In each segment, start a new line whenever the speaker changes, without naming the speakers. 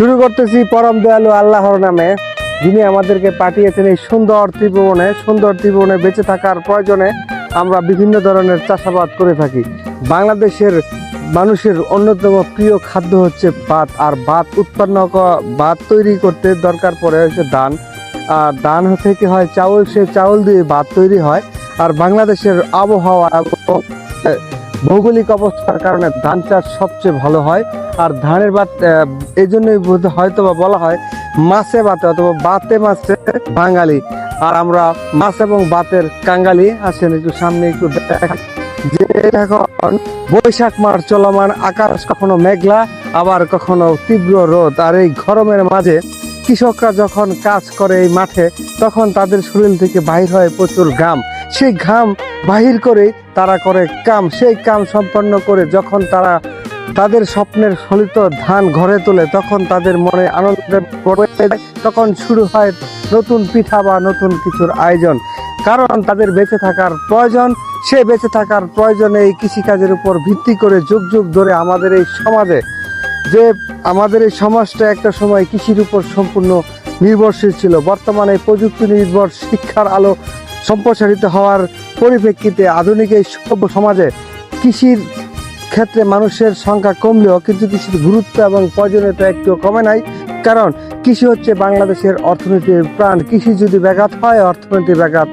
শুরু করতেছি পরম দয়ালু আল্লাহর নামে। যিনি আমাদেরকে পাঠিয়েছেন এই সুন্দর ত্রিভুবনে সুন্দর ত্রিভুবনে বেঁচে থাকার প্রয়োজনে আমরা বিভিন্ন ধরনের চাষাবাদ করে থাকি। বাংলাদেশের মানুষের অন্যতম প্রিয় খাদ্য হচ্ছে ভাত, আর ভাত উৎপন্ন ভাত তৈরি করতে দরকার পড়ে হচ্ছে ধান। আর ধান থেকে হয় চাউল, সে চাউল দিয়ে ভাত তৈরি হয়। আর বাংলাদেশের আবহাওয়া ভৌগোলিক অবস্থার কারণে ধান চাষ সবচেয়ে ভালো হয়, আর ধানের ভাত এই জন্যই হয়তো বা বলা হয় মাছে বাতে অথবা বাতে মাছে বাঙালি। আর আমরা মাছ এবং বাতের কাঙ্গালি। আসেন একটু সামনে একটু যে এখন বৈশাখ মাস চলমান, আকাশ কখনো মেঘলা, আবার কখনো তীব্র রোদ। আর এই গরমের মাঝে কৃষকরা যখন কাজ করে এই মাঠে, তখন তাদের শরীর থেকে বাহির হয় প্রচুর ঘাম। সেই ঘাম বাহির করে তারা করে কাম, সেই কাম সম্পন্ন করে যখন তারা তাদের স্বপ্নের ফলিত ধান ঘরে তোলে, তখন তাদের মনে আনন্দের পড়ে তখন শুরু হয় নতুন পিঠা বা নতুন কিছুর আয়োজন। কারণ তাদের বেঁচে থাকার প্রয়োজন, সে বেঁচে থাকার প্রয়োজনে এই কৃষিকাজের উপর ভিত্তি করে যুগ যুগ ধরে আমাদের এই সমাজে যে আমাদের এই সমাজটা একটা সময় কৃষির উপর সম্পূর্ণ নির্ভরশীল ছিল। বর্তমানে প্রযুক্তি নির্ভর শিক্ষার আলো সম্প্রসারিত হওয়ার পরিপ্রেক্ষিতে আধুনিক এই সভ্য সমাজে কৃষির ক্ষেত্রে মানুষের সংখ্যা কমলেও কিন্তু কৃষির গুরুত্ব এবং প্রয়োজনীয়তা একটু কমে নাই। কারণ কৃষি হচ্ছে বাংলাদেশের অর্থনীতির প্রাণ। কৃষি যদি ব্যাঘাত হয়, অর্থনীতি ব্যাঘাত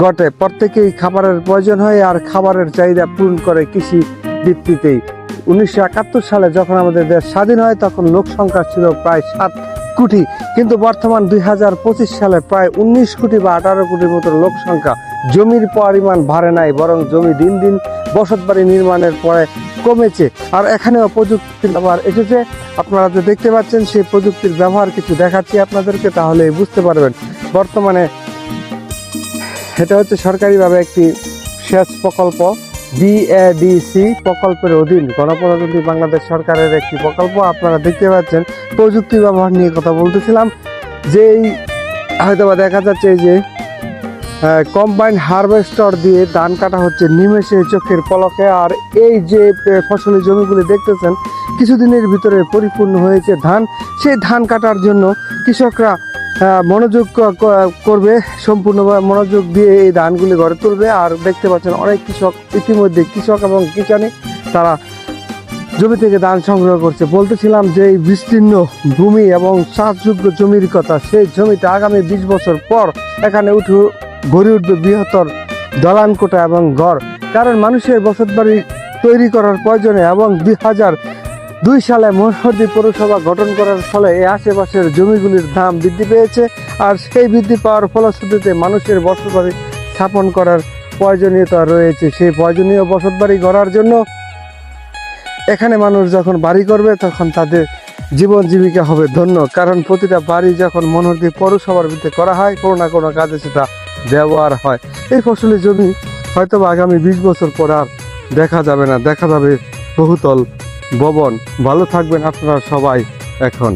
ঘটে। প্রত্যেকেই খাবারের প্রয়োজন হয় আর খাবারের চাহিদা পূরণ করে কৃষি ভিত্তিতেই। উনিশশো একাত্তর সালে যখন আমাদের দেশ স্বাধীন হয়, তখন লোক সংখ্যা ছিল প্রায় সাত কোটি, কিন্তু বর্তমান দুই হাজার পঁচিশ সালে প্রায় উনিশ কোটি বা আঠারো কোটির মতো লোক সংখ্যা জমির পরিমাণ বাড়ে নাই, বরং জমি দিন দিন বসতবাড়ি নির্মাণের পরে কমেছে। আর এখানেও প্রযুক্তির ব্যবহার এসেছে। আপনারা যে দেখতে পাচ্ছেন, সেই প্রযুক্তির ব্যবহার কিছু দেখাচ্ছি আপনাদেরকে তাহলে বুঝতে পারবেন। বর্তমানে এটা হচ্ছে সরকারিভাবে একটি সেচ প্রকল্প। বিএডিসি প্রকল্পের অধীন গণপ্রজাতন্ত্রী বাংলাদেশ সরকারের একটি প্রকল্প। আপনারা দেখতে পাচ্ছেন, প্রযুক্তি ব্যবহার নিয়ে কথা বলতেছিলাম। যেই হয়তোবা দেখা যাচ্ছে যে কম্বাইন হারভেস্টর দিয়ে ধান কাটা হচ্ছে, নিমেষে চোখের পলকে। আর এই যে ফসলের জমিগুলি দেখতেছেন, কিছুদিনের ভিতরে পরিপূর্ণ হয়েছে ধান। সেই ধান কাটার জন্য কৃষকরা মনোযোগ করবে সম্পূর্ণভাবে মনোযোগ দিয়ে এই ধানগুলি ঘরে তুলবে। আর দেখতে পাচ্ছেন অনেক কৃষক ইতিমধ্যে, কৃষক এবং কিষানি, তারা জমি থেকে ধান সংগ্রহ করছে। বলতেছিলাম যে এই বিস্তীর্ণ ভূমি এবং চাষযোগ্য জমির কথা, সেই জমিটা আগামী বিশ বছর পর এখানে উঠে, গড়ে উঠবে বৃহত্তর দলান কোটা এবং ঘর। কারণ মানুষের বসত বাড়ি তৈরি করার প্রয়োজনে এবং দুই হাজার দুই সালে মনোহরদী পৌরসভা গঠন করার ফলে এই আশেপাশের জমিগুলির দাম বৃদ্ধি পেয়েছে আর সেই বৃদ্ধি পাওয়ার ফলশ্রুতিতে মানুষের বসত বাড়ি স্থাপন করার প্রয়োজনীয়তা রয়েছে। সেই প্রয়োজনীয় বসত বাড়ি গড়ার জন্য এখানে মানুষ যখন বাড়ি করবে, তখন তাদের জীবন জীবিকা হবে ধন্য। কারণ প্রতিটা বাড়ি যখন মনোহরদী পৌরসভার ভিতরে করা হয়, কোনো না কোনো কাজে সেটা ব্যবহার হয়। এই ফসলের জমি হয়তো আগামী বিশ বছর পর আর দেখা যাবে না, দেখা যাবে বহুতল ভবন। ভালো থাকবেন আপনারা সবাই এখন।